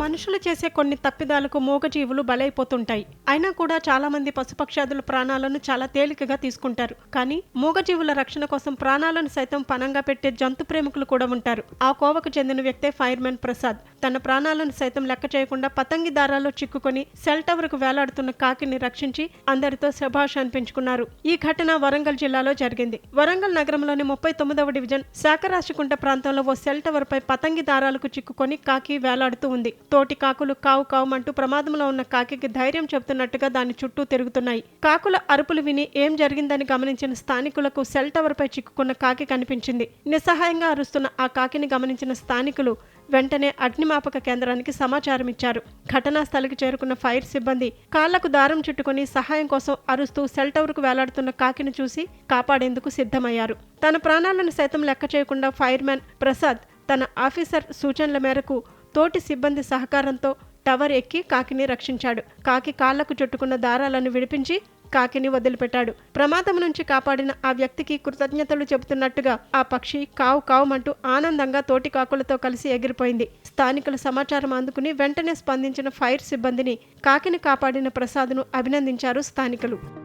మనుషులు చేసే కొన్ని తప్పిదాలకు మూగజీవులు బలైపోతుంటాయి. అయినా కూడా చాలా మంది పశుపక్షాదుల ప్రాణాలను చాలా తేలికగా తీసుకుంటారు. కానీ మూగజీవుల రక్షణ కోసం ప్రాణాలను సైతం పనంగా పెట్టే జంతు ప్రేమికులు కూడా ఉంటారు. ఆ కోవకు చెందిన వ్యక్తే ఫైర్మెన్ ప్రసాద్. తన ప్రాణాలను సైతం లెక్క చేయకుండా పతంగి దారాల్లో చిక్కుకొని సెల్ టవర్కు వేలాడుతున్న కాకిని రక్షించి అందరితో శభాష్ అనిపించుకున్నారు. ఈ ఘటన వరంగల్ జిల్లాలో జరిగింది. వరంగల్ నగరంలోని ముప్పై తొమ్మిదవ డివిజన్ శాఖరాశికుంట ప్రాంతంలో ఓ సెల్ టవర్ పై పతంగి దారాలకు చిక్కుకొని కాకి వేలాడుతూ ఉంది. తోటి కాకులు కావు కావుమంటూ ప్రమాదంలో ఉన్న కాకికి ధైర్యం చెబుతున్నట్టుగా దాని చుట్టూ తిరుగుతున్నాయి. కాకుల అరుపులు విని ఏం జరిగిందని గమనించిన స్థానికులకు సెల్ టవర్ పై చిక్కుకున్న కాకి కనిపించింది. నిస్సహాయంగా అరుస్తున్న ఆ కాకిని గమనించిన స్థానికులు వెంటనే అగ్నిమాపక కేంద్రానికి సమాచారం ఇచ్చారు. ఘటనా స్థలికి చేరుకున్న ఫైర్ సిబ్బంది కాళ్ళకు దారం చుట్టుకుని సహాయం కోసం అరుస్తూ సెల్ టవర్కు వేలాడుతున్న కాకిని చూసి కాపాడేందుకు సిద్ధమయ్యారు. తన ప్రాణాలను సైతం లెక్క చేయకుండా ఫైర్మ్యాన్ ప్రసాద్ తన ఆఫీసర్ సూచనల మేరకు తోటి సిబ్బంది సహకారంతో టవర్ ఎక్కి కాకిని రక్షించాడు. కాకి కాళ్ళకు చుట్టుకున్న దారాలను విడిపించి కాకిని వదిలిపెట్టాడు. ప్రమాదం నుంచి కాపాడిన ఆ వ్యక్తికి కృతజ్ఞతలు చెబుతున్నట్టుగా ఆ పక్షి కావు కావుమంటూ ఆనందంగా తోటి కాకులతో కలిసి ఎగిరిపోయింది. స్థానికుల సమాచారం అందుకుని వెంటనే స్పందించిన ఫైర్ సిబ్బందిని కాకిని కాపాడిన ప్రసాద్ను అభినందించారు స్థానికులు.